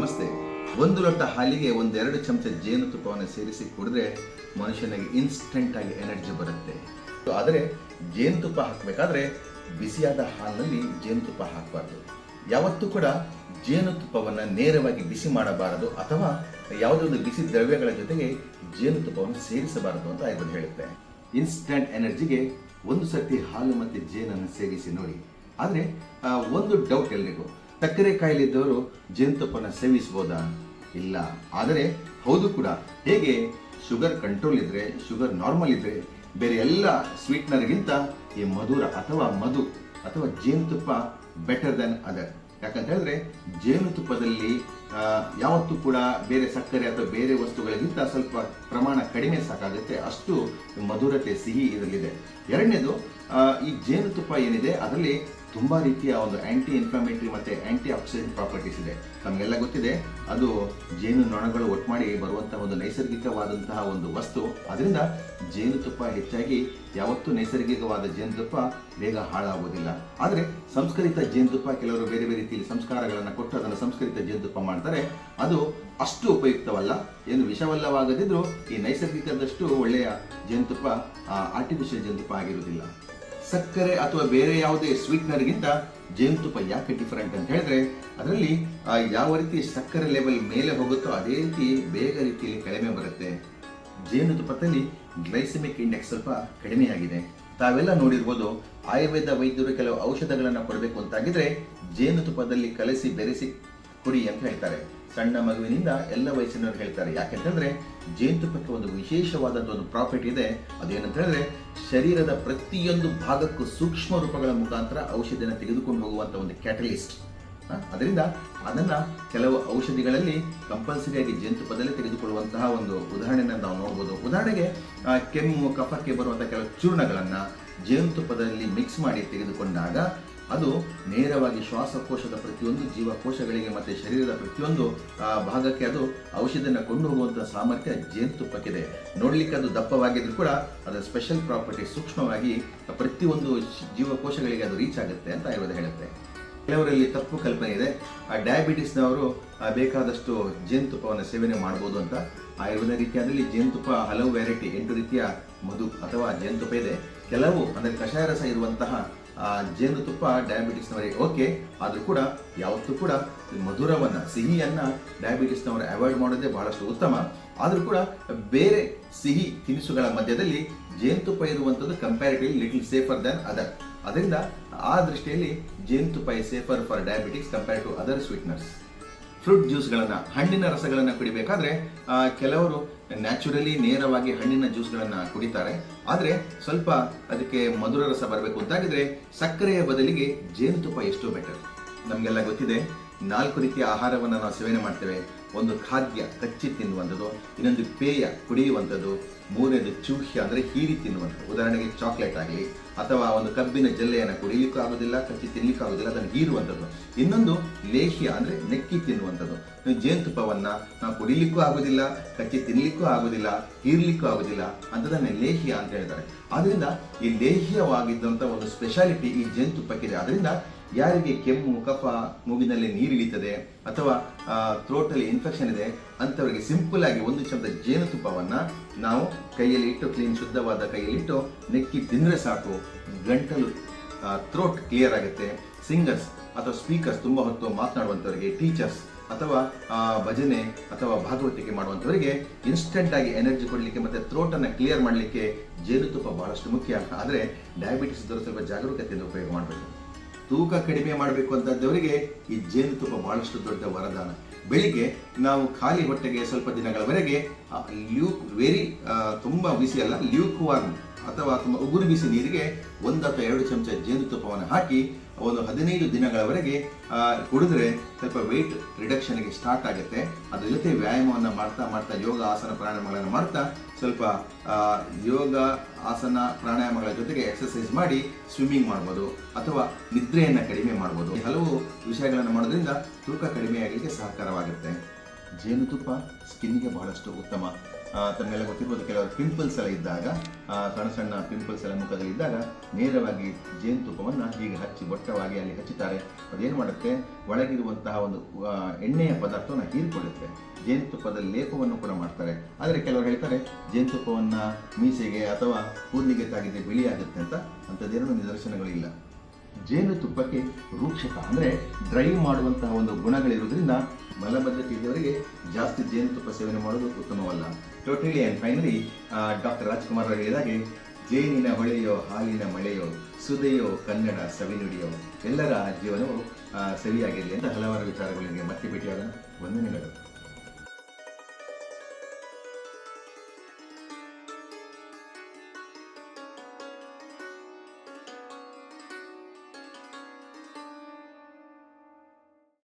ನಮಸ್ತೆ. ಒಂದು ಲೋಟ ಹಾಲಿಗೆ ಒಂದೆರಡು ಚಮಚ ಜೇನುತುಪ್ಪವನ್ನು ಸೇರಿಸಿ ಕುಡಿದ್ರೆ ಮನುಷ್ಯನಿಗೆ ಇನ್ಸ್ಟೆಂಟ್ ಆಗಿ ಎನರ್ಜಿ ಬರುತ್ತೆ. ಆದರೆ ಜೇನುತುಪ್ಪ ಹಾಕಬೇಕಾದ್ರೆ ಬಿಸಿಯಾದ ಹಾಲಿನಲ್ಲಿ ಜೇನುತುಪ್ಪ ಹಾಕಬಾರ್ದು. ಯಾವತ್ತೂ ಕೂಡ ಜೇನುತುಪ್ಪವನ್ನು ನೇರವಾಗಿ ಬಿಸಿ ಮಾಡಬಾರದು ಅಥವಾ ಯಾವುದೇ ಒಂದು ಬಿಸಿ ದ್ರವ್ಯಗಳ ಜೊತೆಗೆ ಜೇನುತುಪ್ಪವನ್ನು ಸೇರಿಸಬಾರದು ಅಂತ ಆಯುರ್ವೇದ ಹೇಳುತ್ತೆ. ಇನ್ಸ್ಟಂಟ್ ಎನರ್ಜಿಗೆ ಒಂದು ಸರ್ತಿ ಹಾಲು ಮತ್ತು ಜೇನನ್ನು ಸೇರಿಸಿ ನೋಡಿ. ಆದರೆ ಒಂದು ಡೌಟ್ ಎಲ್ರಿಗೂ. ಸಕ್ಕರೆ ಕಾಯಿಲೆ ಇದ್ದವರು ಜೇನುತುಪ್ಪನ ಸೇವಿಸ್ಬೋದಾ ಇಲ್ಲ. ಆದರೆ ಹೌದು ಕೂಡ. ಹೇಗೆ? ಶುಗರ್ ಕಂಟ್ರೋಲ್ ಇದ್ರೆ, ಶುಗರ್ ನಾರ್ಮಲ್ ಇದ್ರೆ ಬೇರೆ ಎಲ್ಲ ಸ್ವೀಟ್ನರ್ಗಿಂತ ಈ ಮಧುರ ಅಥವಾ ಮಧು ಅಥವಾ ಜೇನುತುಪ್ಪ ಬೆಟರ್ ದೆನ್ ಅದರ್ ಯಾಕಂತ ಹೇಳಿದ್ರೆ ಜೇನುತುಪ್ಪದಲ್ಲಿ ಯಾವತ್ತು ಕೂಡ ಬೇರೆ ಸಕ್ಕರೆ ಅಥವಾ ಬೇರೆ ವಸ್ತುಗಳಿಗಿಂತ ಸ್ವಲ್ಪ ಪ್ರಮಾಣ ಕಡಿಮೆ ಸಾಕಾಗುತ್ತೆ. ಅಷ್ಟು ಮಧುರತೆ ಸಿಹಿ ಇದರಲ್ಲಿದೆ ಎರಡನೇದು ಈ ಜೇನುತುಪ್ಪ ಏನಿದೆ, ಅದರಲ್ಲಿ ತುಂಬಾ ರೀತಿಯ ಒಂದು ಆಂಟಿ ಇನ್ಫ್ಲಮೇಟರಿ ಮತ್ತೆ ಆಂಟಿ ಆಕ್ಸಿಡೆಂಟ್ ಪ್ರಾಪರ್ಟೀಸ್ ಇದೆ. ನಮಗೆಲ್ಲ ಗೊತ್ತಿದೆ, ಅದು ಜೇನು ನೊಣಗಳು ಒಟ್ಟು ಮಾಡಿ ಬರುವಂತಹ ಒಂದು ನೈಸರ್ಗಿಕವಾದಂತಹ ಒಂದು ವಸ್ತು. ಅದರಿಂದ ಜೇನುತುಪ್ಪ ಹೆಚ್ಚಾಗಿ ಯಾವತ್ತೂ ನೈಸರ್ಗಿಕವಾದ ಜೇನುತುಪ್ಪ ಬೇಗ ಹಾಳಾಗುವುದಿಲ್ಲ ಆದರೆ ಸಂಸ್ಕರಿತ ಜೇನುತುಪ್ಪ ಕೆಲವರು ಬೇರೆ ಬೇರೆ ರೀತಿಯಲ್ಲಿ ಸಂಸ್ಕಾರಗಳನ್ನು ಕೊಟ್ಟು ಅದನ್ನು ಸಂಸ್ಕರಿತ ಜೇನುತುಪ್ಪ ಮಾಡ್ತಾರೆ. ಅದು ಅಷ್ಟು ಉಪಯುಕ್ತವಲ್ಲ. ಏನು ವಿಷವಲ್ಲವಾಗದಿದ್ರೂ ಈ ನೈಸರ್ಗಿಕದಷ್ಟು ಒಳ್ಳೆಯ ಜೇನುತುಪ್ಪ ಆರ್ಟಿಫಿಷಿಯಲ್ ಜೇನುತುಪ್ಪ ಆಗಿರುವುದಿಲ್ಲ. ಸಕ್ಕರೆ ಅಥವಾ ಬೇರೆ ಯಾವುದೇ ಸ್ವೀಟ್ನರ್ಗಿಂತ ಜೇನುತುಪ್ಪ ಯಾಕೆ ಡಿಫರೆಂಟ್ ಅಂತ ಹೇಳಿದ್ರೆ, ಅದರಲ್ಲಿ ಯಾವ ರೀತಿ ಸಕ್ಕರೆ ಲೆವೆಲ್ ಮೇಲೆ ಹೋಗುತ್ತೋ ಅದೇ ರೀತಿ ಬೇಗ ರೀತಿಯಲ್ಲಿ ಕಡಿಮೆ ಬರುತ್ತೆ. ಜೇನುತುಪ್ಪದಲ್ಲಿ ಗ್ಲೈಸೆಮಿಕ್ ಇಂಡೆಕ್ಸ್ ಸ್ವಲ್ಪ ಕಡಿಮೆಯಾಗಿದೆ. ತಾವೆಲ್ಲ ನೋಡಿರ್ಬೋದು, ಆಯುರ್ವೇದ ವೈದ್ಯರು ಕೆಲವು ಔಷಧಗಳನ್ನು ಕೊಡಬೇಕು ಅಂತಾಗಿದ್ರೆ ಜೇನುತುಪ್ಪದಲ್ಲಿ ಕಲಸಿ ಬೆರೆಸಿ ಕುಡಿ ಅಂತ ಹೇಳ್ತಾರೆ. ಸಣ್ಣ ಮಗುವಿನಿಂದ ಎಲ್ಲ ವಯಸ್ಸಿನವರು ಹೇಳ್ತಾರೆ. ಯಾಕೆಂತಂದ್ರೆ ಜೇನುತುಪ್ಪಕ್ಕೆ ಒಂದು ವಿಶೇಷವಾದಂಥ ಒಂದು ಪ್ರಾಫಿಟ್ ಇದೆ. ಅದೇನಂತ ಹೇಳಿದ್ರೆ ಶರೀರದ ಪ್ರತಿಯೊಂದು ಭಾಗಕ್ಕೂ ಸೂಕ್ಷ್ಮ ರೂಪಗಳ ಮುಖಾಂತರ ಔಷಧಿಯನ್ನು ತೆಗೆದುಕೊಂಡು ಹೋಗುವಂತ ಒಂದು ಕ್ಯಾಟಲಿಸ್ಟ್ ಅದರಿಂದ ಅದನ್ನ ಕೆಲವು ಔಷಧಿಗಳಲ್ಲಿ ಕಂಪಲ್ಸರಿಯಾಗಿ ಜೇನುತುಪ್ಪದಲ್ಲಿ ತೆಗೆದುಕೊಳ್ಳುವಂತಹ ಒಂದು ಉದಾಹರಣೆಯನ್ನು ನಾವು ನೋಡ್ಬೋದು. ಉದಾಹರಣೆಗೆ ಕೆಮ್ಮು, ಕಫಕ್ಕೆ ಬರುವಂತಹ ಕೆಲವು ಚೂರ್ಣಗಳನ್ನ ಜೇನುತುಪ್ಪದಲ್ಲಿ ಮಿಕ್ಸ್ ಮಾಡಿ ತೆಗೆದುಕೊಂಡಾಗ ಅದು ನೇರವಾಗಿ ಶ್ವಾಸಕೋಶದ ಪ್ರತಿಯೊಂದು ಜೀವಕೋಶಗಳಿಗೆ ಮತ್ತೆ ಶರೀರದ ಪ್ರತಿಯೊಂದು ಭಾಗಕ್ಕೆ ಅದು ಔಷಧಿಯನ್ನು ಕೊಂಡು ಹೋಗುವಂಥ ಸಾಮರ್ಥ್ಯ ಜೇನುತುಪ್ಪಕ್ಕಿದೆ. ನೋಡಲಿಕ್ಕೆ ಅದು ದಪ್ಪವಾಗಿದ್ದರೂ ಕೂಡ ಅದರ ಸ್ಪೆಷಲ್ ಪ್ರಾಪರ್ಟಿ ಸೂಕ್ಷ್ಮವಾಗಿ ಪ್ರತಿಯೊಂದು ಜೀವಕೋಶಗಳಿಗೆ ಅದು ರೀಚ್ ಆಗುತ್ತೆ ಅಂತ ಆಯುರ್ವೇದ ಹೇಳುತ್ತೆ. ಕೆಲವರಲ್ಲಿ ತಪ್ಪು ಕಲ್ಪನೆ ಇದೆ. ಆ ಡಯಾಬಿಟಿಸ್ನವರು ಬೇಕಾದಷ್ಟು ಜೇನುತುಪ್ಪವನ್ನು ಸೇವನೆ ಮಾಡ್ಬೋದು ಅಂತ ಆಯುರ್ವೇದ ರೀತಿಯಾದಲ್ಲಿ ಜೇನುತುಪ್ಪ ಹಲವು ವೆರೈಟಿ ಎಂಟು ರೀತಿಯ ಮಧು ಅಥವಾ ಜೇನುತುಪ್ಪ ಇದೆ. ಕೆಲವು, ಅಂದರೆ ಕಷಾಯ ರಸ ಇರುವಂತಹ ಜೇನುತುಪ್ಪ ಡಯಾಬಿಟಿಸ್ನವರಿಗೆ ಓಕೆ ಆದರೂ ಕೂಡ ಯಾವತ್ತೂ ಕೂಡ ಮಧುರವನ್ನ, ಸಿಹಿಯನ್ನ ಡಯಾಬಿಟಿಸ್ನವರು ಅವಾಯ್ಡ್ ಮಾಡೋದೇ ಬಹಳಷ್ಟು ಉತ್ತಮ. ಆದರೂ ಕೂಡ ಬೇರೆ ಸಿಹಿ ತಿನಿಸುಗಳ ಮಧ್ಯದಲ್ಲಿ ಜೇನುತುಪ್ಪ ಇರುವಂಥದ್ದು comparatively little safer than other ಅದರಿಂದ ಆ ದೃಷ್ಟಿಯಲ್ಲಿ ಜೇನುತುಪ್ಪ safer for diabetes compare to other sweeteners fruit ಜ್ಯೂಸ್ಗಳನ್ನು, ಹಣ್ಣಿನ ರಸಗಳನ್ನು ಕುಡಿಬೇಕಾದ್ರೆ ಕೆಲವರು ನ್ಯಾಚುರಲಿ ನೇರವಾಗಿ ಹಣ್ಣಿನ ಜ್ಯೂಸ್ಗಳನ್ನು ಕುಡಿತಾರೆ. ಆದರೆ ಸ್ವಲ್ಪ ಅದಕ್ಕೆ ಮಧುರ ರಸ ಬರಬೇಕು ಅಂತಾಗಿದ್ರೆ ಸಕ್ಕರೆಯ ಬದಲಿಗೆ ಜೇನುತುಪ್ಪ ಎಷ್ಟೋ ಬೆಟರ್. ನಮಗೆಲ್ಲ ಗೊತ್ತಿದೆ, ನಾಲ್ಕು ರೀತಿಯ ಆಹಾರವನ್ನು ನಾವು ಸೇವನೆ ಮಾಡ್ತೇವೆ. ಒಂದು ಖಾದ್ಯ, ಕಚ್ಚಿ ತಿನ್ನುವಂಥದ್ದು, ಇನ್ನೊಂದು ಪೇಯ ಕುಡಿಯುವಂಥದ್ದು, ಮೂರನೇದು ಚೂಹ್ಯ ಅಂದರೆ ಹೀರಿ ತಿನ್ನುವಂಥದ್ದು. ಉದಾಹರಣೆಗೆ ಚಾಕ್ಲೇಟ್ ಆಗಲಿ, ಅಥವಾ ಒಂದು ಕಬ್ಬಿನ ಜಲ್ಲೆಯನ್ನು ಕುಡಿಯಲಿಕ್ಕೂ ಆಗೋದಿಲ್ಲ, ಕಚ್ಚಿ ತಿನ್ನಲಿಕ್ಕೂ ಆಗೋದಿಲ್ಲ, ಅದನ್ನು ಹೀರುವಂಥದ್ದು. ಇನ್ನೊಂದು ಲೇಹ್ಯ, ಅಂದರೆ ನೆಕ್ಕಿ ತಿನ್ನುವಂಥದ್ದು. ಜೇನುತುಪ್ಪವನ್ನು ನಾವು ಕುಡಿಲಿಕ್ಕೂ ಆಗೋದಿಲ್ಲ, ಕಚ್ಚಿ ತಿನ್ನಲಿಕ್ಕೂ ಆಗೋದಿಲ್ಲ, ಹೀರ್ಲಿಕ್ಕೂ ಆಗೋದಿಲ್ಲ ಅಂತದನ್ನೇ ಲೇಹ್ಯ ಅಂತ ಹೇಳ್ತಾರೆ. ಆದ್ದರಿಂದ ಈ ಲೇಹ್ಯವಾಗಿದ್ದಂಥ ಒಂದು ಸ್ಪೆಷಾಲಿಟಿ ಈ ಜೇನುತುಪ್ಪಕ್ಕಿದೆ. ಅದರಿಂದ ಯಾರಿಗೆ ಕೆಮ್ಮು, ಕಫ, ಮೂಗಿನಲ್ಲಿ ನೀರಿಳಿತದೆ ಅಥವಾ ಥ್ರೋಟಲ್ಲಿ ಇನ್ಫೆಕ್ಷನ್ ಇದೆ ಅಂಥವರಿಗೆ ಸಿಂಪಲ್ ಆಗಿ ಒಂದು ಚಮಚ ಜೇನುತುಪ್ಪವನ್ನು ನಾವು ಕೈಯಲ್ಲಿ ಇಟ್ಟು ಕ್ಲೀನ್ ಶುದ್ಧವಾದ ಕೈಯಲ್ಲಿಟ್ಟು ನೆಕ್ಕಿ ತಿಂದರೆ ಸಾಕು. ಗಂಟಲು ಥ್ರೋಟ್ ಕ್ಲಿಯರ್ ಆಗುತ್ತೆ. ಸಿಂಗರ್ಸ್ ಅಥವಾ ಸ್ಪೀಕರ್ಸ್ ತುಂಬ ಹೊತ್ತು ಮಾತನಾಡುವಂಥವರಿಗೆ ಟೀಚರ್ಸ್ ಅಥವಾ ಭಜನೆ ಅಥವಾ ಭಾಗವತಿಕೆ ಮಾಡುವಂಥವರಿಗೆ ಇನ್ಸ್ಟೆಂಟ್ ಆಗಿ ಎನರ್ಜಿ ಕೊಡಲಿಕ್ಕೆ ಮತ್ತೆ ಥ್ರೋಟ್ ಅನ್ನ ಕ್ಲಿಯರ್ ಮಾಡಲಿಕ್ಕೆ ಜೇನುತುಪ್ಪ ಬಹಳಷ್ಟು ಮುಖ್ಯ. ಆದರೆ ಡಯಾಬಿಟಿಸ್ ಇದ್ದವರು ಸ್ವಲ್ಪ ಜಾಗರೂಕತೆಯಿಂದ ಉಪಯೋಗ ಮಾಡಬೇಕು. ತೂಕ ಕಡಿಮೆ ಮಾಡಬೇಕು ಅಂತದ್ದವರಿಗೆ ಈ ಜೇನುತುಪ್ಪ ಬಹಳಷ್ಟು ದೊಡ್ಡ ವರದಾನ. ಬೆಳಿಗ್ಗೆ ನಾವು ಖಾಲಿ ಹೊಟ್ಟೆಗೆ ಸ್ವಲ್ಪ ದಿನಗಳವರೆಗೆ ಲ್ಯೂಕ್ ವೆರಿ ತುಂಬ ಬಿಸಿ ಅಲ್ಲ ಲ್ಯೂಕ್ ವಾರ್ಮ್ ಅಥವಾ ತಮ್ಮ ಉಗುರು ಬಿಸಿ ನೀರಿಗೆ ಒಂದು ಅಥವಾ ಎರಡು ಚಮಚ ಜೇನುತುಪ್ಪವನ್ನು ಹಾಕಿ ಒಂದು ಹದಿನೈದು ದಿನಗಳವರೆಗೆ ಕುಡಿದ್ರೆ ಸ್ವಲ್ಪ ವೆಯ್ಟ್ ರಿಡಕ್ಷನ್ಗೆ ಸ್ಟಾರ್ಟ್ ಆಗುತ್ತೆ. ಅದ್ರ ಜೊತೆ ವ್ಯಾಯಾಮವನ್ನು ಮಾಡ್ತಾ ಮಾಡ್ತಾ ಯೋಗ ಆಸನ ಪ್ರಾಣಾಯಾಮಗಳನ್ನು ಮಾಡ್ತಾ ಸ್ವಲ್ಪ ಯೋಗ ಆಸನ ಪ್ರಾಣಾಯಾಮಗಳ ಜೊತೆಗೆ ಎಕ್ಸಸೈಸ್ ಮಾಡಿ ಸ್ವಿಮ್ಮಿಂಗ್ ಮಾಡ್ಬೋದು ಅಥವಾ ನಿದ್ರೆಯನ್ನು ಕಡಿಮೆ ಮಾಡ್ಬೋದು. ಹಲವು ವಿಷಯಗಳನ್ನು ಮಾಡೋದ್ರಿಂದ ತೂಕ ಕಡಿಮೆ ಆಗಲಿಕ್ಕೆ ಸಹಕಾರವಾಗುತ್ತೆ. ಜೇನುತುಪ್ಪ ಸ್ಕಿನ್ಗೆ ಬಹಳಷ್ಟು ಉತ್ತಮ. ಆ, ತಮಗೆಲ್ಲ ಗೊತ್ತಿರ್ಬೋದು ಕೆಲವರು ಪಿಂಪಲ್ಸ್ ಎಲ್ಲ ಇದ್ದಾಗ ಸಣ್ಣ ಸಣ್ಣ ಪಿಂಪಲ್ಸ್ ಎಲ್ಲ ಮುಖದಲ್ಲಿ ಇದ್ದಾಗ ನೇರವಾಗಿ ಜೇನುತುಪ್ಪವನ್ನು ಹೀಗೆ ಹಚ್ಚಿ ಬೊಟ್ಟವಾಗಿ ಅಲ್ಲಿ ಹಚ್ಚುತ್ತಾರೆ. ಅದೇನು ಮಾಡುತ್ತೆ? ಒಳಗಿರುವಂತಹ ಒಂದು ಎಣ್ಣೆಯ ಪದಾರ್ಥವನ್ನು ಹೀರಿಕೊಳ್ಳುತ್ತೆ. ಜೇನುತುಪ್ಪದ ಲೇಪವನ್ನು ಕೂಡ ಮಾಡ್ತಾರೆ. ಆದರೆ ಕೆಲವರು ಹೇಳ್ತಾರೆ ಜೇನುತುಪ್ಪವನ್ನು ಮೀಸೆಗೆ ಅಥವಾ ಕೂದಲಿಗೆ ತಾಗಿದ್ದೆ ಬಿಳಿಯಾಗುತ್ತೆ ಅಂತ. ಅಂಥದ್ದೇನೂ ನಿದರ್ಶನಗಳಿಲ್ಲ. ಜೇನುತುಪ್ಪಕ್ಕೆ ರೂಕ್ಷಕ ಅಂದರೆ ಡ್ರೈ ಮಾಡುವಂತಹ ಒಂದು ಗುಣಗಳಿರುವುದರಿಂದ ಮಲಬದ್ಧತೆ ಇದ್ದವರಿಗೆ ಜಾಸ್ತಿ ಜೇನುತುಪ್ಪ ಸೇವನೆ ಮಾಡೋದು ಉತ್ತಮವಲ್ಲ. Totally and finally doctor Rajkumar ಅವರು ಹೇಳಿದಾಗೆ ಜೇನಿನ ಹೊಳೆಯೋ, ಹಾಲಿನ ಮಳೆಯೋ, ಸುದೆಯೋ, ಕನ್ನಡ ಸವಿನುಡಿಯೋ ಎಲ್ಲರ ಜೀವನವು ಸವಿಯಾಗಿರಲಿ ಅಂತ ಹಲವಾರು ವಿಚಾರಗಳಿಗೆ ಮತ್ತೆ ಭೇಟಿಯಾದ ವಂದನೆಗಳು.